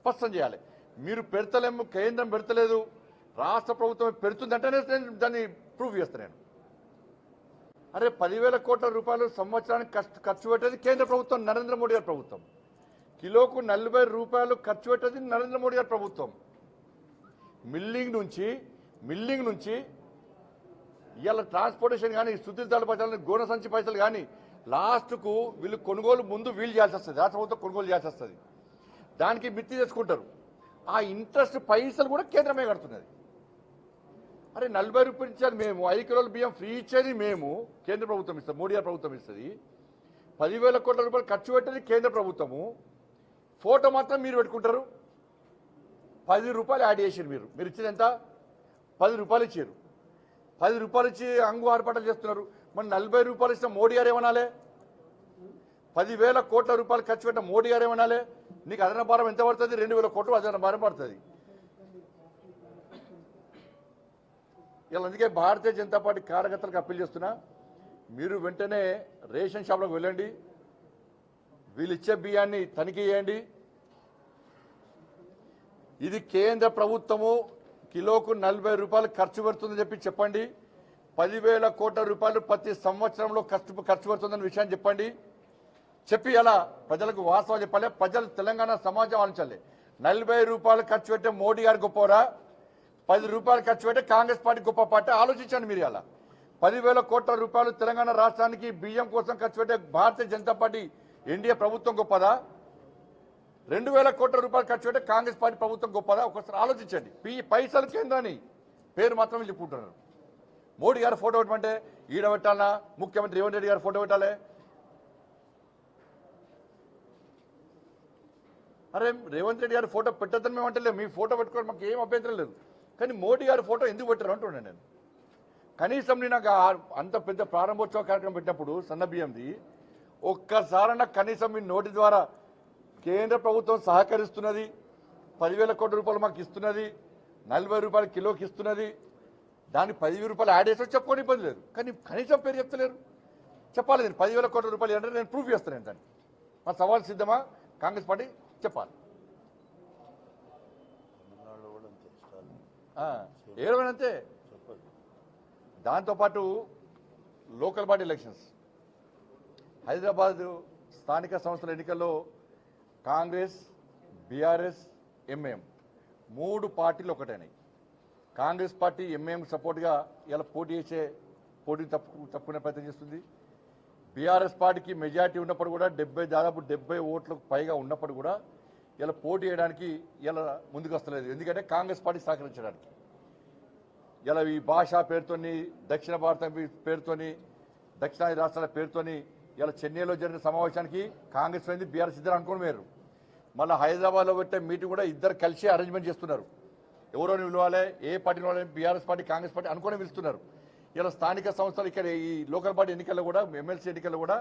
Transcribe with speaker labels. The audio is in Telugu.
Speaker 1: స్పష్టం చేయాలి. మీరు పెడతలేము కేంద్రం పెడతలేదు రాష్ట్ర ప్రభుత్వం పెడుతుందంటేనే నేను దాన్ని ప్రూవ్ చేస్తాను నేను. అరే పదివేల కోట్ల రూపాయలు సంవత్సరానికి ఖర్చు ఖర్చు పెట్టేది కేంద్ర ప్రభుత్వం నరేంద్ర మోడీ గారి ప్రభుత్వం. కిలోకు నలభై రూపాయలు ఖర్చు పెట్టేది నరేంద్ర మోడీ గారి ప్రభుత్వం. మిల్లింగ్ నుంచి మిల్లింగ్ నుంచి ఇవాళ ట్రాన్స్పోర్టేషన్ కానీ సుద్దిదాల పైసలు గోన సంచి పైసలు కానీ లాస్ట్కు వీళ్ళు కొనుగోలు ముందు వీలు చేయాల్సి వస్తుంది. రాష్ట్ర ప్రభుత్వం కొనుగోలు చేయాల్సి వస్తుంది. దానికి మిత్తి చేసుకుంటారు. ఆ ఇంట్రెస్ట్ పైసలు కూడా కేంద్రమే కడుతున్నది. అరే నలభై రూపాయలు ఇచ్చారు మేము. ఐదు కిలోల బియ్యం ఫ్రీ ఇచ్చేది మేము. కేంద్ర ప్రభుత్వం ఇస్తుంది మోడీ గారి ప్రభుత్వం ఇస్తుంది. పదివేల కోట్ల రూపాయలు ఖర్చు పెట్టేది కేంద్ర ప్రభుత్వము. ఫోటో మాత్రం మీరు పెట్టుకుంటారు. పది రూపాయలు యాడ్ చేసారు మీరు. మీరు ఇచ్చింది ఎంత? పది రూపాయలు ఇచ్చారు పది రూపాయలు ఇచ్చి అంగు ఆర్పాటలు చేస్తున్నారు. మరి నలభై రూపాయలు ఇచ్చిన మోడీ గారు ఏమనాలి? పదివేల కోట్ల రూపాయలు ఖర్చు పెట్టిన మోడీ గారు ఏమనాలి? నీకు అదన భారం ఎంత పడుతుంది? రెండు వేల కోట్లు అదన భారం పడుతుంది. ఇలా అందుకే భారతీయ జనతా పార్టీ కార్యకర్తలకు అప్పీల్ చేస్తున్నా మీరు వెంటనే రేషన్ షాప్లకు వెళ్ళండి వీళ్ళు ఇచ్చే బియ్యాన్ని తనిఖీ చేయండి. ఇది కేంద్ర ప్రభుత్వము కిలోకు నలభై రూపాయలు ఖర్చు పెడుతుందని చెప్పి చెప్పండి. పదివేల కోట్ల రూపాయలు ప్రతి సంవత్సరంలో ఖర్చు ఖర్చు పెడుతుందన్న విషయాన్ని చెప్పండి. చెప్పి అలా ప్రజలకు వాస్తవం చెప్పాలి. ప్రజలు తెలంగాణ సమాజం ఆలోచించాలి. నలభై రూపాయలు ఖర్చు పెట్టే మోడీ గారు గొప్పరా పది రూపాయలు ఖర్చు పెట్టే కాంగ్రెస్ పార్టీ గొప్ప పార్టీ ఆలోచించండి మీరు అలా. పదివేల కోట్ల రూపాయలు తెలంగాణ రాష్ట్రానికి బియ్యం కోసం ఖర్చు పెట్టే భారతీయ జనతా పార్టీ ఎన్డీఏ ప్రభుత్వం గొప్పదా? రెండు వేల కోట్ల రూపాయలు ఖర్చు పెట్టే కాంగ్రెస్ పార్టీ ప్రభుత్వం గొప్పదా? ఒకసారి ఆలోచించండి. పీ పైసలు కేంద్రాన్ని పేరు మాత్రం చెప్పుకుంటున్నారు. మోడీ గారు ఫోటో పెట్టమంటే ఈడబెట్టాలనా ముఖ్యమంత్రి రేవంత్ రెడ్డి గారు ఫోటో పెట్టాలి? అరే రేవంత్ రెడ్డి గారి ఫోటో పెట్టద్దని మేము అంటే మీ ఫోటో పెట్టుకోవడం మాకు ఏం అభ్యంతరం లేదు. కానీ మోడీ గారి ఫోటో ఎందుకు పెట్టారు అంటున్నాను నేను. కనీసం నేను నాకు అంత పెద్ద ప్రారంభోత్సవ కార్యక్రమం పెట్టినప్పుడు సన్న బియ్యంది ఒక్కసారన్నా కనీసం మీ నోటి ద్వారా కేంద్ర ప్రభుత్వం సహకరిస్తున్నది పదివేల కోట్ల రూపాయలు మాకు ఇస్తున్నది నలభై రూపాయలు కిలోకి ఇస్తున్నది దానికి పదివేల రూపాయలు యాడ్ చేసి చెప్పుకొని ఇబ్బంది లేదు. కానీ కనీసం పేరు చెప్తలేరు. చెప్పాలి నేను పదివేల కోట్ల రూపాయలు అంటే నేను ప్రూఫ్ చేస్తాను దాన్ని మా సవాల్ సిద్ధమా? కాంగ్రెస్ పార్టీ చెప్పాలి. ఏడవని అంతే
Speaker 2: చెప్పదు
Speaker 1: దాంతోపాటు లోకల్ బాడీ ఎలక్షన్స్. హైదరాబాద్ స్థానిక సంస్థల ఎన్నికల్లో కాంగ్రెస్ బీఆర్ఎస్ ఎంఏఎం మూడు పార్టీలు ఒకటైనాయి. కాంగ్రెస్ పార్టీ ఎంఏఎం సపోర్ట్గా ఇలా పోటీ చేసే పోటీ తప్పు తప్పుకునే ప్రయత్నం చేస్తుంది. బీఆర్ఎస్ పార్టీకి మెజారిటీ ఉన్నప్పుడు కూడా డెబ్బై దాదాపు డెబ్బై ఓట్లకు పైగా ఉన్నప్పుడు కూడా ఇలా పోటీ చేయడానికి ఇలా ముందుకు వస్తలేదు. ఎందుకంటే కాంగ్రెస్ పార్టీ సహకరించడానికి. ఇలా ఈ భాష పేరుతోని దక్షిణ భారతం పేరుతోని దక్షిణాది రాష్ట్రాల పేరుతోని ఇలా చెన్నైలో జరిగిన సమావేశానికి కాంగ్రెస్ అయింది బీఆర్ఎస్ ఇద్దరు అనుకోని వేరు. మళ్ళీ హైదరాబాద్లో పెట్టే మీటింగ్ కూడా ఇద్దరు కలిసి అరేంజ్మెంట్ చేస్తున్నారు. ఎవరోని పిలవాలి ఏ పార్టీని పిలవాలి బీఆర్ఎస్ పార్టీ కాంగ్రెస్ పార్టీ అనుకొని పిలుస్తున్నారు. ఇలా స్థానిక సంస్థలు ఇక్కడ ఈ లోకల్ బాడీ ఎన్నికల్లో కూడా ఎమ్మెల్సీ ఎన్నికల్లో కూడా